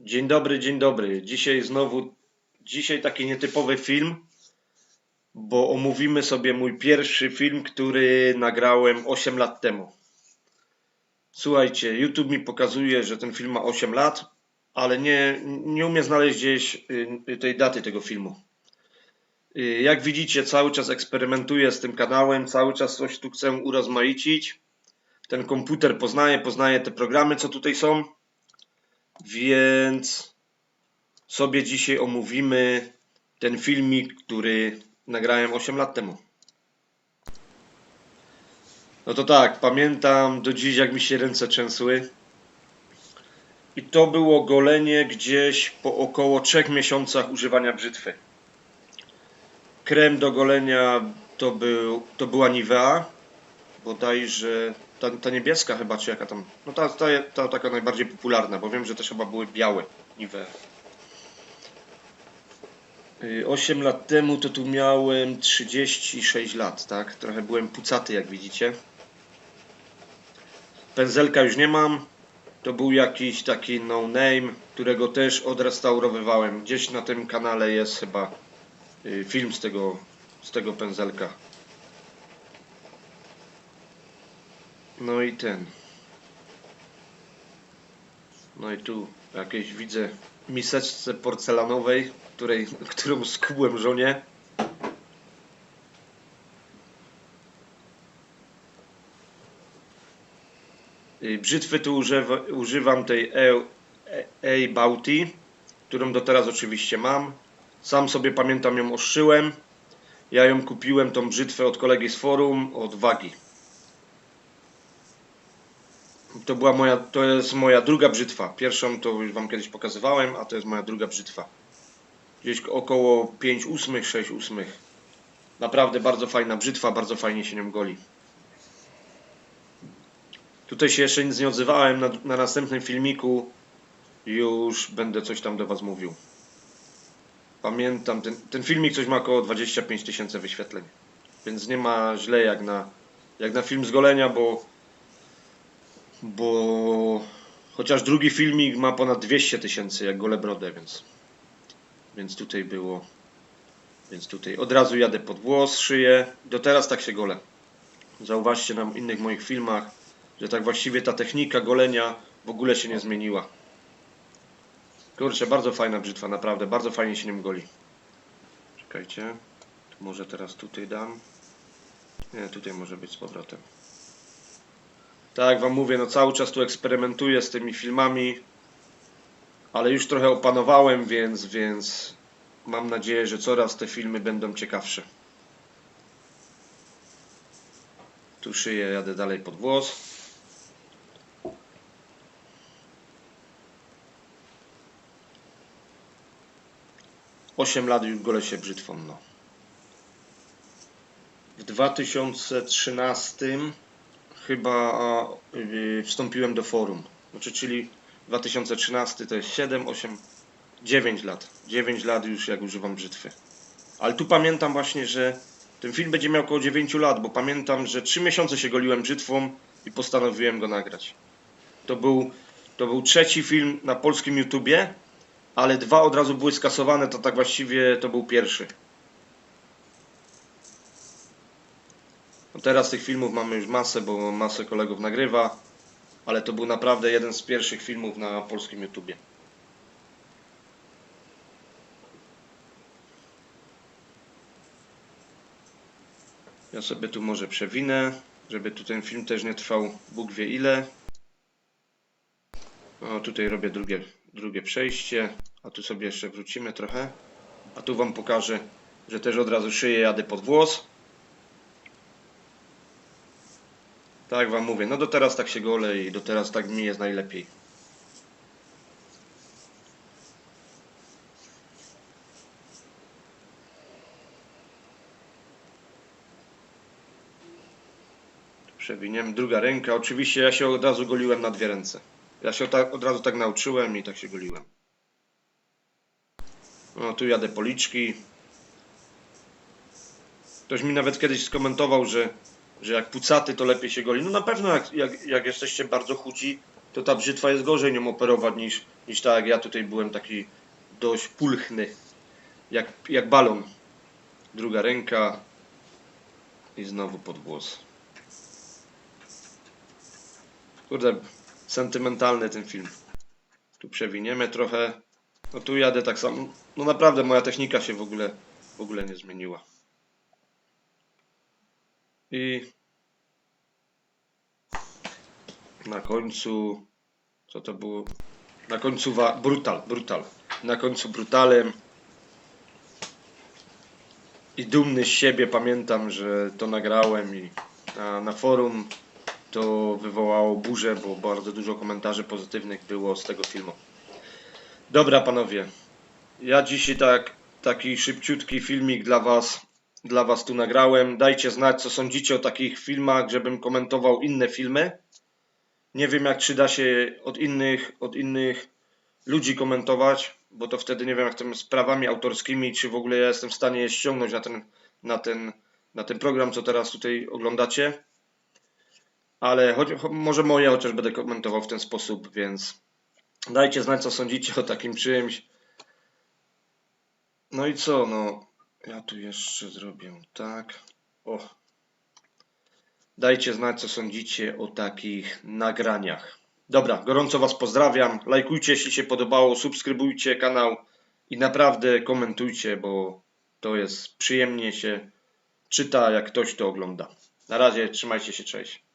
Dzień dobry, dzień dobry. Dzisiaj znowu, dzisiaj taki nietypowy film, bo omówimy sobie mój pierwszy film, który nagrałem 8 lat temu. Słuchajcie, YouTube mi pokazuje, że ten film ma 8 lat, ale nie, nie umiem znaleźć gdzieś y, tej daty tego filmu. Y, Jak widzicie, cały czas eksperymentuję z tym kanałem, cały czas coś tu chcę urozmaicić. Ten komputer poznaje, poznaje te programy, co tutaj są. Więc sobie dzisiaj omówimy ten filmik, który nagrałem 8 lat temu. No to tak, pamiętam do dziś, jak mi się ręce trzęsły. I to było golenie gdzieś po około 3 miesiącach używania brzytwy. Krem do golenia to, był, to była Nivea, bodajże ta, ta niebieska chyba, czy jaka tam, no ta, ta, ta taka najbardziej popularna, bo wiem, że też chyba były białe Nivea. 8 lat temu to tu miałem 36 lat, tak? Trochę byłem pucaty, jak widzicie. Pędzelka już nie mam. To był jakiś taki no name, którego też odrestaurowywałem. Gdzieś na tym kanale jest chyba y, film z tego, z tego pędzelka. No i ten. No i tu jakieś widzę miseczce porcelanowej, której, którą skubłem żonie. Brzytwy tu używa, używam tej E- E- A Bauty, którą do teraz oczywiście mam. Sam sobie pamiętam ją ostrzyłem. Ja ją kupiłem, tą brzytwę od kolegi z forum, od Wagi. To była moja, to jest moja druga brzytwa. Pierwszą to już wam kiedyś pokazywałem, a to jest moja druga brzytwa. Gdzieś około 5 ósmych, 6 ósmych. Naprawdę bardzo fajna brzytwa, bardzo fajnie się nią goli. Tutaj się jeszcze nic nie odzywałem, na, na następnym filmiku już będę coś tam do was mówił. Pamiętam, ten, ten filmik coś ma około 25 tysięcy wyświetleń. Więc nie ma źle jak na, jak na film z golenia, bo bo chociaż drugi filmik ma ponad 200 tysięcy jak gole brodę, więc więc tutaj było więc tutaj od razu jadę pod włos, szyję. Do teraz tak się gole. Zauważcie na innych moich filmach że tak właściwie ta technika golenia w ogóle się nie zmieniła. Kurczę, bardzo fajna brzytwa, naprawdę, bardzo fajnie się nim goli. Czekajcie. Może teraz tutaj dam. Nie, tutaj może być z powrotem tak jak wam mówię, no cały czas tu eksperymentuję z tymi filmami, ale już trochę opanowałem, więc, więc mam nadzieję, że coraz te filmy będą ciekawsze. Tu szyję, jadę dalej pod włos. Osiem lat już gole się brzytwą. W 2013 chyba y, wstąpiłem do forum. Znaczy, czyli 2013 to jest 7, 8, 9 lat. 9 lat już jak używam brzytwy. Ale tu pamiętam właśnie, że ten film będzie miał około 9 lat, bo pamiętam, że 3 miesiące się goliłem brzytwą i postanowiłem go nagrać. To był, to był trzeci film na polskim YouTubie, ale dwa od razu były skasowane, to tak właściwie to był pierwszy. Teraz tych filmów mamy już masę, bo masę kolegów nagrywa, ale to był naprawdę jeden z pierwszych filmów na polskim YouTubie. Ja sobie tu może przewinę, żeby tu ten film też nie trwał Bóg wie ile. O, tutaj robię drugie, drugie przejście, a tu sobie jeszcze wrócimy trochę. A tu Wam pokażę, że też od razu szyję, jadę pod włos. Tak wam mówię, no do teraz tak się gole i do teraz tak mi jest najlepiej. Tu Przewiniemy. Druga ręka. Oczywiście ja się od razu goliłem na dwie ręce. Ja się od razu tak nauczyłem i tak się goliłem. No tu jadę policzki. Ktoś mi nawet kiedyś skomentował, że że jak pucaty to lepiej się goli. No na pewno jak, jak, jak jesteście bardzo chudzi, to ta brzytwa jest gorzej nią operować niż, niż tak jak ja tutaj byłem taki dość pulchny. Jak, jak balon. Druga ręka. I znowu pod głos. Kurde, sentymentalny ten film. Tu przewiniemy trochę. No tu jadę tak samo. No naprawdę moja technika się w ogóle, w ogóle nie zmieniła. I na końcu, co to było? Na końcu wa- brutal, brutal. Na końcu brutalem. I dumny z siebie pamiętam, że to nagrałem i na, na forum to wywołało burzę, bo bardzo dużo komentarzy pozytywnych było z tego filmu. Dobra panowie, ja dzisiaj tak, taki szybciutki filmik dla was, dla was tu nagrałem. Dajcie znać co sądzicie o takich filmach, żebym komentował inne filmy. Nie wiem jak czy da się od innych, od innych ludzi komentować, bo to wtedy nie wiem jak tym sprawami autorskimi, czy w ogóle ja jestem w stanie je ściągnąć na ten, na ten, na ten program, co teraz tutaj oglądacie. Ale choć, cho- może moje chociaż będę komentował w ten sposób, więc dajcie znać co sądzicie o takim czymś. No i co, no ja tu jeszcze zrobię tak. O. Dajcie znać co sądzicie o takich nagraniach. Dobra, gorąco Was pozdrawiam. Lajkujcie, jeśli się podobało, subskrybujcie kanał i naprawdę komentujcie, bo to jest przyjemnie się czyta, jak ktoś to ogląda. Na razie, trzymajcie się, cześć.